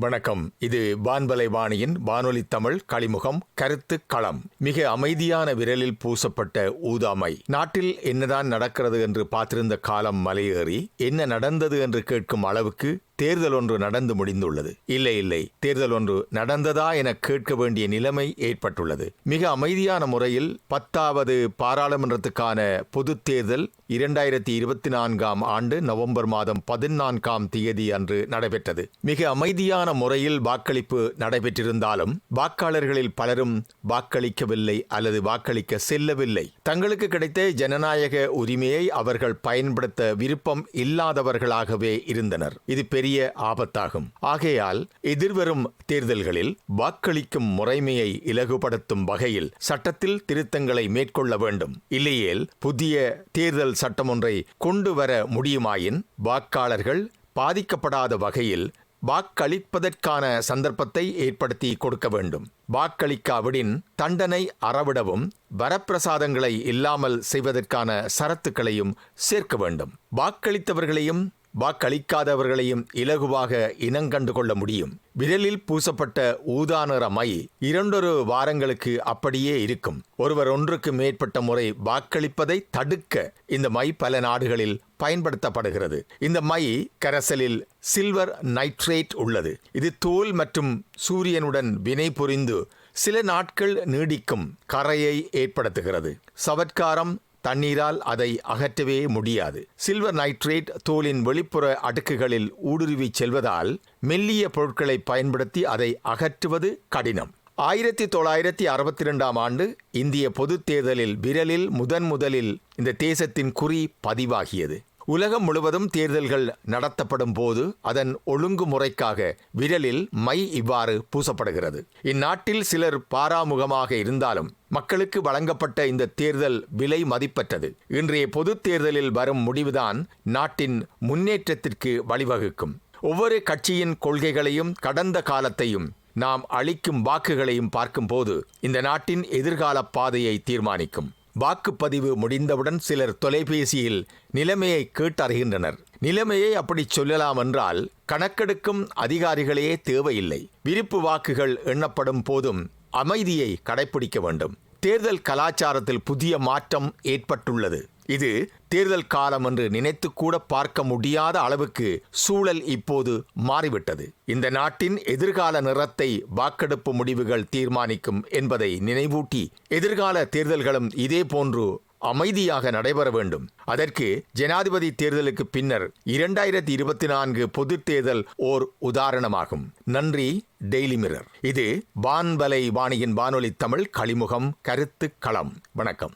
வணக்கம். இது வான்பலை வாணியின் வானொலி தமிழ் களிமுகம் கருத்து களம். மிக அமைதியான விரலில் பூசப்பட்ட ஊதாமை. நாட்டில் என்னதான் நடக்கிறது என்று பார்த்திருந்த காலம் மலையேறி என்ன நடந்தது என்று கேட்கும் அளவுக்கு தேர்தல் ஒன்று நடந்து முடிந்துள்ளது. இல்லை இல்லை. தேர்தல் ஒன்று நடந்ததா என கேட்க வேண்டிய நிலைமை ஏற்பட்டுள்ளது. மிக அமைதியான முறையில் பத்தாவது பாராளுமன்றத்துக்கான பொது தேர்தல் இரண்டாயிரத்தி இருபத்தி நான்காம் ஆண்டு நவம்பர் மாதம் பதினான்காம் தேதி அன்று நடைபெற்றது. மிக அமைதியான முறையில் வாக்களிப்பு நடைபெற்றிருந்தாலும் வாக்காளர்களில் பலரும் வாக்களிக்கவில்லை அல்லது வாக்களிக்க செல்லவில்லை. தங்களுக்கு கிடைத்த ஜனநாயக உரிமையை அவர்கள் பயன்படுத்த விருப்பம் இல்லாதவர்களாகவே இருந்தனர். இது பெரிய ஆபத்தாகும். ஆகையால் எதிர்வரும் தேர்தல்களில் வாக்களிக்கும் முறைமையை இலகுபடுத்தும் வகையில் சட்டத்தில் திருத்தங்களை மேற்கொள்ள வேண்டும். இல்லையேல் புதிய தேர்தல் சட்டம் ஒன்றை கொண்டு வர முடியுமாயின் வாக்காளர்கள் பாதிக்கப்படாத வகையில் வாக்களிப்பதற்கான சந்தர்ப்பத்தை ஏற்படுத்தி கொடுக்க வேண்டும். வாக்களிக்காவிடின் தண்டனை அறவிடவும் வரப்பிரசாதங்களை இல்லாமல் செய்வதற்கான சரத்துக்களையும் சேர்க்க வேண்டும். வாக்களித்தவர்களையும் வாக்களிக்காதவர்களையும் இலகுவாக இனங்கண்டு கொள்ள முடியும். விரலில் பூசப்பட்ட ஊதா நிற மை இரண்டொரு வாரங்களுக்கு அப்படியே இருக்கும். ஒருவர் ஒன்றுக்கு மேற்பட்ட முறை வாக்களிப்பதை தடுக்க இந்த மை பல நாடுகளில் பயன்படுத்தப்படுகிறது. இந்த மை கரசலில் சில்வர் நைட்ரேட் உள்ளது. இது தோல் மற்றும் சூரியனுடன் வினை புரிந்து சில நாட்கள் நீடிக்கும் கரையை ஏற்படுத்துகிறது. சவட்காரம் தண்ணீரால் அதை அகற்றவே முடியாது. சில்வர் நைட்ரேட் தோலின் வெளிப்புற அடுக்குகளில் ஊடுருவி செல்வதால் மெல்லிய பொருட்களை பயன்படுத்தி அதை அகற்றுவது கடினம். ஆயிரத்தி தொள்ளாயிரத்தி அறுபத்தி ரெண்டாம் ஆண்டு இந்திய பொதுத் தேர்தலில் விரலில் முதன் முதலில் இந்த தேசத்தின் குறி பதிவாகியது. உலகம் முழுவதும் தேர்தல்கள் நடத்தப்படும் போது அதன் ஒழுங்குமுறைக்காக விரலில் மை இவ்வாறு பூசப்படுகிறது. இந்நாட்டில் சிலர் பாராமுகமாக இருந்தாலும் மக்களுக்கு வழங்கப்பட்ட இந்த தேர்தல் விலை மதிப்பற்றது. இன்றைய பொதுத் தேர்தலில் வரும் முடிவுதான் நாட்டின் முன்னேற்றத்திற்கு வழிவகுக்கும். ஒவ்வொரு கட்சியின் கொள்கைகளையும் கடந்த காலத்தையும் நாம் அளிக்கும் வாக்குகளையும் பார்க்கும்போது இந்த நாட்டின் எதிர்கால பாதையை தீர்மானிக்கும். வாக்குப்பதிவு முடிந்தவுடன் சிலர் தொலைபேசியில் நிலைமையை கேட்டறிகின்றனர். நிலைமையை அப்படி சொல்லலாம் என்றால் கணக்கெடுக்கும் அதிகாரிகளே தேவையில்லை. விருப்பு வாக்குகள் எண்ணப்படும் போதும் அமைதியை கடைபிடிக்க வேண்டும். தேர்தல் கலாச்சாரத்தில் புதிய மாற்றம் ஏற்பட்டுள்ளது. இது தேர்தல் காலம் என்று நினைத்து கூட பார்க்க முடியாத அளவுக்கு சூழல் இப்போது மாறிவிட்டது. இந்த நாட்டின் எதிர்கால நிறத்தை வாக்கெடுப்பு முடிவுகள் தீர்மானிக்கும் என்பதை நினைவூட்டி எதிர்கால தேர்தல்களும் இதே போன்று அமைதியாக நடைபெற வேண்டும். அதற்கு ஜனாதிபதி தேர்தலுக்கு பின்னர் இரண்டாயிரத்தி இருபத்தி நான்கு பொதுத் தேர்தல் ஓர் உதாரணமாகும். நன்றி டெய்லி மிரர் இது வான்வலை வாணியின் வானொலி தமிழ் களிமுகம் கருத்து களம் வணக்கம்.